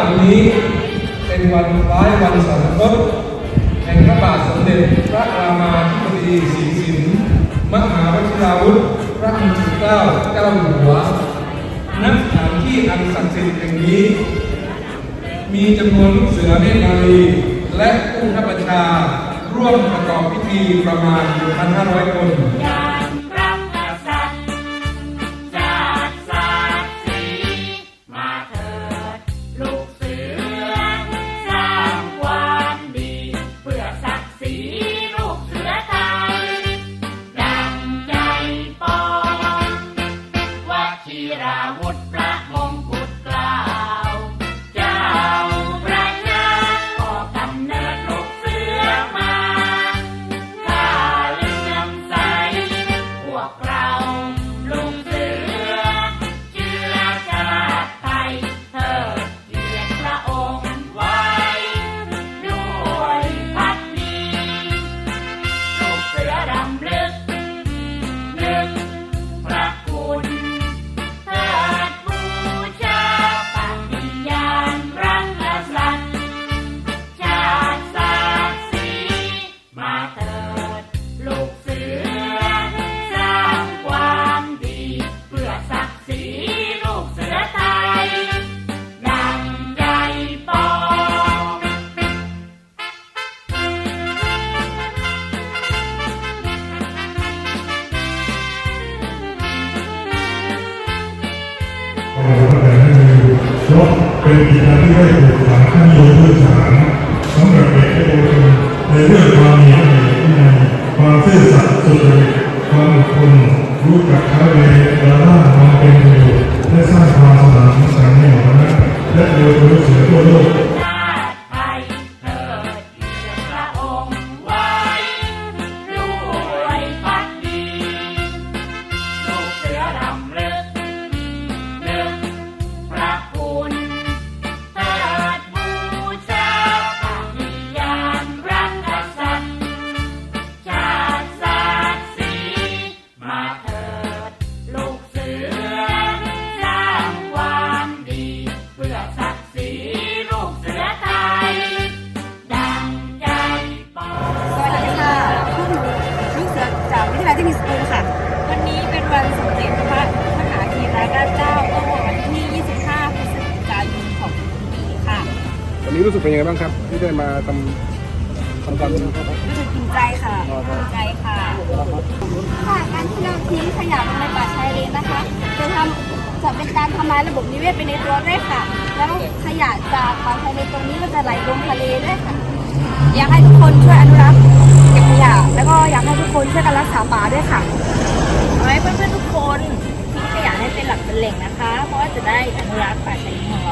วันนี้เป็นวันคล้ายวันสวรรคตแห่งพระบาทสมเด็จพระรามาธิบดีศรีสินมหาวชิราวุธพระมงกุฎเกล้าเจ้าอยู่หัวณสถานที่อันศักดิ์สิทธิ์แห่งนี้ มีจำนวนลูกเสือเนตรนารีและผู้ทัพบัญชา ร่วมประกอบพิธีประมาณ1,500 คน กเร เป็นกิจกรรมที่ได้ปลูกฝังขั้นโยนพื้นฐานสำหรับเด็กและเยาวชนในเรื่องความมีระเบียวินัยความซื่อสัตย์ วันนี้รู้สึกเป็นยังไงบ้างครับ ที่ได้มาทำทำควารรู้สึกภูมิใจค่ะภูมิใจค่ะค่ะการที่เราทิ้งขยะลงในป่าชายเลนนะคะจะทำจะเป็นการทำลายระบบนิเวศไปในตัวด้วยค่ะ แล้วขยะจากป่าชายเลนตรงนี้ก็จะไหลลงทะเลด้วยค่ะ อยากให้ทุกคนช่วยอนุรักษ์เก็บขยะแล้วก็อยากให้ทุกคนช่วยกันรักษาป่าด้วยค่ะเอาไห้เพื่อนๆทุกคนทิ้งขยะให้เป็นหลักเป็นแหล่งนะคะ เพราะว่าจะได้อนุรักษ์ป่าชายเลนของเรา